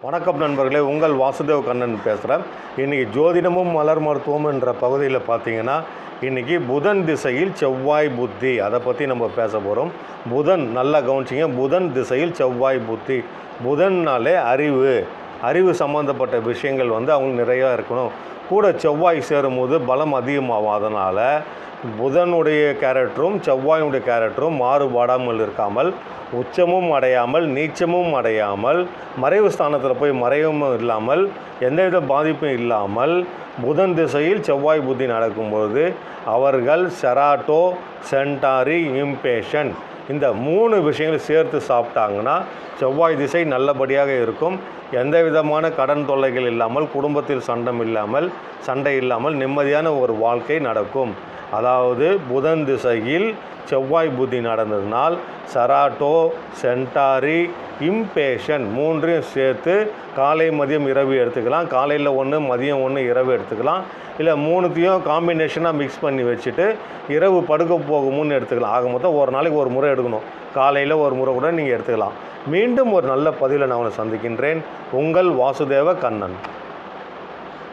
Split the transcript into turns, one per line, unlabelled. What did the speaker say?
வணக்கம் நண்பர்களே உங்கள் வாசுதேவ் கண்ணன் பேசுகிறேன் இன்றைக்கி ஜோதிடமும் மலர் மருத்துவம் என்ற பகுதியில் பார்த்தீங்கன்னா இன்றைக்கி புதன் திசையில் செவ்வாய் புத்தி. அதை பற்றி நம்ம பேச போகிறோம் புதன் நல்லா கவனிச்சிங்க. புதன் திசையில் செவ்வாய் புத்தி. புதன்னாலே அறிவு. அறிவு சம்மந்தப்பட்ட விஷயங்கள் வந்து அவங்களுக்கு நிறையா இருக்கணும். கூட செவ்வாய் சேரும்போது பலம் அதிகமாகும் அதனால் புதனுடைய கேரக்டரும் செவ்வாயினுடைய கேரக்டரும் மாறுபாடாமல் இருக்காமல் உச்சமும் அடையாமல் நீச்சமும் அடையாமல் மறைவு ஸ்தானத்தில் போய் மறைவும் இல்லாமல் எந்தவித பாதிப்பும் இல்லாமல் புதன் திசையில் செவ்வாய் புத்தி நடக்கும்போது அவர்கள் செராட்டோ சென்டாரி இம்பேஷன் இந்த மூணு விஷயங்களை சேர்த்து சாப்பிட்டாங்கன்னா செவ்வாய் திசை நல்லபடியாக இருக்கும். எந்த விதமான கடன் தொல்லைகள் இல்லாமல் குடும்பத்தில் சண்டம் இல்லாமல் சண்டை இல்லாமல் நிம்மதியான ஒரு வாழ்க்கை நடக்கும். அதாவது புதன் திசையில் செவ்வாய் புத்தி நடந்ததுனால் சராட்டோ சென்டாரி இம்பேஷன் மூன்றையும் சேர்த்து காலை மதியம் இரவு எடுத்துக்கலாம். காலையில் ஒன்று மதியம் ஒன்று இரவு எடுத்துக்கலாம். இல்லை மூணுத்தையும் காம்பினேஷனாக மிக்ஸ் பண்ணி வச்சுட்டு இரவு படுக்க போகுமுன்னு எடுத்துக்கலாம். ஆக மொத்தம் ஒரு நாளைக்கு ஒரு முறை எடுக்கணும். காலையில் ஒரு முறை கூட நீங்கள் எடுத்துக்கலாம். மீண்டும் ஒரு நல்ல பதிவில் நான் உங்களை சந்திக்கின்றேன். உங்கள் வாசுதேவ கண்ணன்.